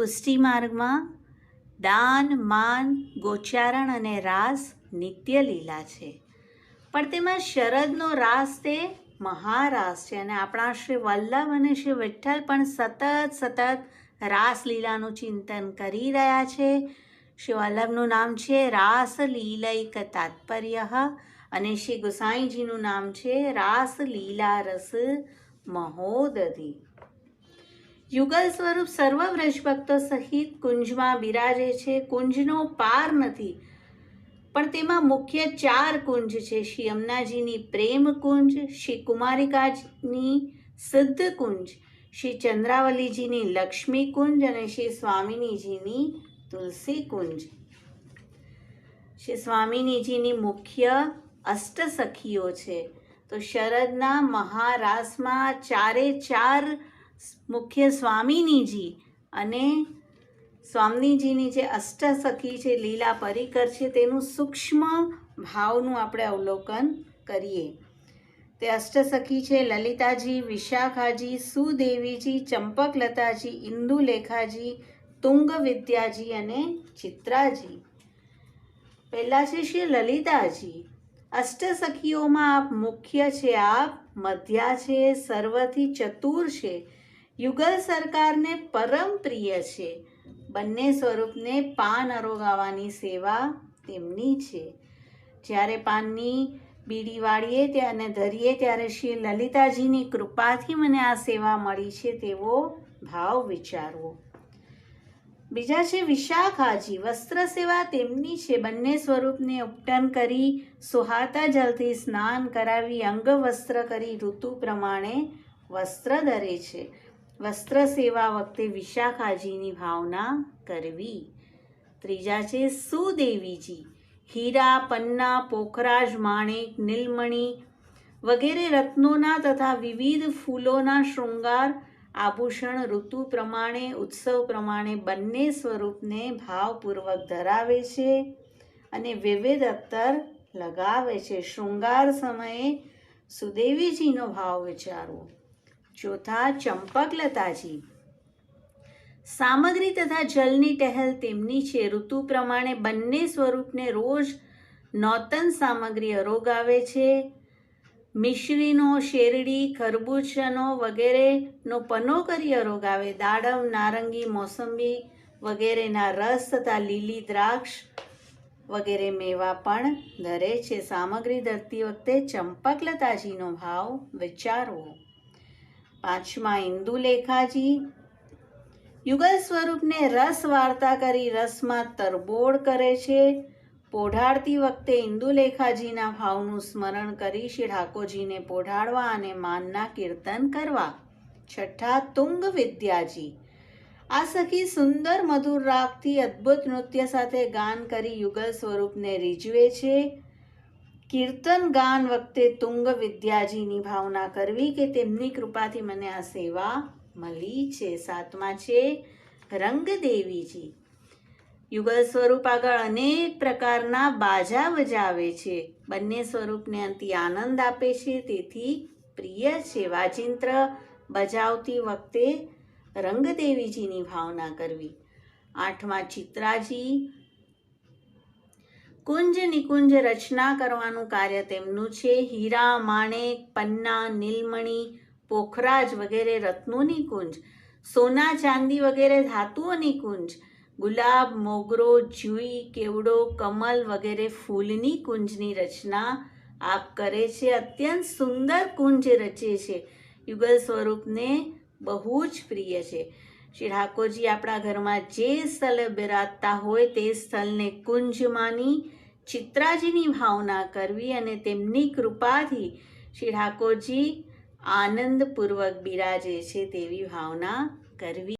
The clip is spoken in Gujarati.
પુષ્ટિ માર્ગમાં દાન, માન, ગોચારણ અને રાસ નિત્ય લીલા છે. પણ તેમાં શરદનો રાસ તે મહારાસ છે અને આપણા શ્રી વલ્લભ અને શ્રી વિઠ્ઠલ પણ સતત સતત રાસલીલાનું ચિંતન કરી રહ્યા છે. શ્રી વલ્લભનું નામ છે રાસ લીલૈક તાત્પર્ય અને શ્રી ગુસાઈજીનું નામ છે રાસ લીલા રસ મહોદધી. યુગલ સ્વરૂપ સર્વ વ્રજભક્તો સહિત કુંજમાં બિરાજે છે. કુંજનો પાર નથી, પણ તેમાં મુખ્ય ચાર કુંજ છે. શ્રી અમનાજીની પ્રેમ કુંજ, શ્રી કુમારિકાની સિદ્ધ કુંજ, શ્રી ચંદ્રાવલીજીની લક્ષ્મી કુંજ અને શ્રી સ્વામિનીજીની તુલસી કુંજ. શ્રી સ્વામિનીજીની મુખ્ય અષ્ટસખીઓ છે. તો શરદના મહારાસમાં ચારે ચાર મુખ્ય સ્વામિનીજી અને સ્વામિનીજીની જે અષ્ટસખી છે, લીલા પરિકર છે, તેનું સૂક્ષ્મ ભાવનું આપણે અવલોકન કરીએ. તે અષ્ટસખી છે, લલિતાજી, વિશાખાજી, સુદેવીજી, ચંપકલતાજી, ઇન્દુલેખાજી તુંગ વિદ્યાજી અને ચિત્રાજી. પહેલાં છે શ્રી લલિતાજી. અષ્ટસખીઓમાં આપ મુખ્ય છે, આપ મધ્યા છે, સર્વથી ચતુર છે. યુગલ સરકારને પરમ પ્રિય છે. બંને સ્વરૂપને પાન અરોગાવાની સેવા તેમની છે. જ્યારે પાનની બીડી વાળીએ ત્યારે ધરીએ ત્યારે શ્રી લલિતાજીની કૃપાથી મને આ સેવા મળી છે તેવો ભાવ વિચારવો. બીજા છે વિશાખાજી. વસ્ત્ર સેવા તેમની છે. બંને સ્વરૂપને ઉપટન કરી સુહાતા જલથી સ્નાન કરાવી અંગ વસ્ત્ર કરી ઋતુ પ્રમાણે વસ્ત્ર ધરે છે. વસ્ત્ર સેવા વખતે વિશાખાજીની ભાવના કરવી. ત્રીજા છે, સુદેવીજી. હીરા, પન્ના, પોખરાજ, માણેક, નીલમણી વગેરે રત્નોના તથા વિવિધ ફૂલોના શૃંગાર, આભૂષણ, ઋતુ પ્રમાણે, ઉત્સવ પ્રમાણે બંને સ્વરૂપને ભાવપૂર્વક ધરાવે છે અને વિવિધ અત્તર લગાવે છે. શૃંગાર સમયે સુદેવીજીનો ભાવ વિચારવો. ચોથા ચંપકલતાજી સામગ્રી તથા જલની ટહેલ તેમની છે. ઋતુ પ્રમાણે બંને સ્વરૂપને રોજ નોતન સામગ્રી અરોગાવે છે. મિશ્રીનો, શેરડી ખરબૂચનો વગેરેનો પનો કરી અરોગાવે દાડમ, નારંગી, મોસંબી વગેરેના રસ તથા લીલી દ્રાક્ષ વગેરે મેવા પણ ધરે છે. સામગ્રી ધરતી વખતે ચંપકલતાજીનો ભાવ વિચારવો. પાંચમા ઇન્દુલેખાજી, યુગલ સ્વરૂપને રસ વાર્તા કરી રસમાં તરબોળ કરે છે. પોઢાડતી વખતે ઇન્દુલેખાજીના ભાવનું સ્મરણ કરી શ્રી ઠાકોરજીને પોઢાડવા અને માનના કીર્તન કરવા. છઠ્ઠા તુંગ વિદ્યાજી. આ સખી સુંદર મધુર રાગથી અદ્ભુત નૃત્ય સાથે ગાન કરી યુગલ સ્વરૂપને રીઝવે છે. કીર્તન ગાન વખતે તુંગ વિદ્યાજીની ભાવના કરવી કે તેમની કૃપાથી મને આ સેવા મળી છે? સાતમા છે રંગદેવીજી. યુગલ સ્વરૂપ આગળ અનેક પ્રકારના બાજા વજાવે છે. બંને સ્વરૂપને અંતિ આનંદ આપે છે. તેથી પ્રિય છે. વાજિંત્ર બજાવતી વખતે રંગદેવીજીની ભાવના કરવી. આઠમા ચિત્રાજી કુંજ નિકુંજ રચના કરવાનું કાર્ય તેમનું છે. હીરા, માણેક, પન્ના, નીલમણી, પોખરાજ વગેરે રત્નોની કુંજ, સોના, ચાંદી વગેરે ધાતુઓની કુંજ, ગુલાબ, મોગરો, જુઈ, કેવડો, કમલ વગેરે ફૂલની કુંજની રચના આપ કરે છે. અત્યંત સુંદર કુંજ રચે છે. યુગલ સ્વરૂપને બહુ જ પ્રિય છે. શ્રી ઠાકોરજી આપણા ઘરમાં જે સ્થળે બિરાજતા હોય તે સ્થળને કુંજ માની ચિત્રાજીની ભાવના કરવી અને તેમની કૃપાથી શ્રી ઠાકોરજી આનંદપૂર્વક બિરાજે છે તેવી ભાવના કરવી.